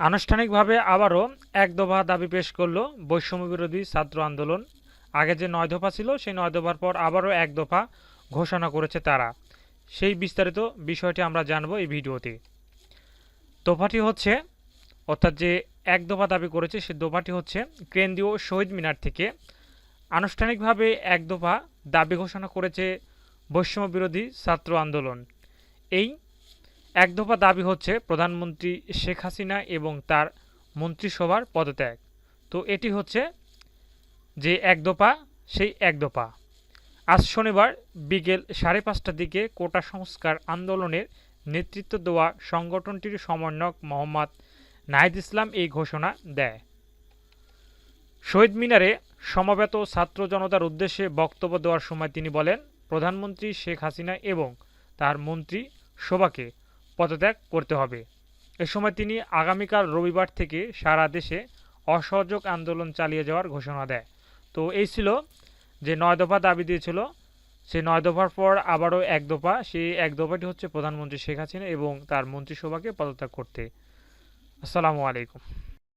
আনুষ্ঠানিকভাবে আবারও এক দফা দাবি পেশ করল বৈষম্য বিরোধী ছাত্র আন্দোলন। আগে যে নয় দফা ছিল, সেই নয় দফার পর আবারও এক দফা ঘোষণা করেছে তারা। সেই বিস্তারিত বিষয়টি আমরা জানব এই ভিডিওতে। দফাটি হচ্ছে, অর্থাৎ যে এক দফা দাবি করেছে, সে দফাটি হচ্ছে কেন্দ্রীয় শহীদ মিনার থেকে। আনুষ্ঠানিকভাবে এক দফা দাবি ঘোষণা করেছে বৈষম্য বিরোধী ছাত্র আন্দোলন। এই এক দফা দাবি হচ্ছে প্রধানমন্ত্রী শেখ হাসিনা এবং তার মন্ত্রিসভার পদত্যাগ। তো এটি হচ্ছে যে এক দফা, সেই এক দফা। আজ শনিবার বিকেল সাড়ে পাঁচটার দিকে কোটা সংস্কার আন্দোলনের নেতৃত্ব দেওয়া সংগঠনটির সমন্বয়ক মোহাম্মদ নাহিদ ইসলাম এই ঘোষণা দেয়। শহীদ মিনারে সমবেত ছাত্র জনতার উদ্দেশ্যে বক্তব্য দেওয়ার সময় তিনি বলেন, প্রধানমন্ত্রী শেখ হাসিনা এবং তার মন্ত্রী সভাকে পদত্যাগ করতে হবে। এ সময় তিনি আগামীকাল রবিবার থেকে সারা দেশে অসহযোগ আন্দোলন চালিয়ে যাওয়ার ঘোষণা দেয়। তো এই ছিল যে নয় দফা দাবি দিয়েছিল। সেই নয় দফার পর আবারও এক দফা। সেই এক দফাটি হচ্ছে প্রধানমন্ত্রী শেখ হাসিনা এবং তার মন্ত্রিসভাকে পদত্যাগ করতে। আসসালামু আলাইকুম।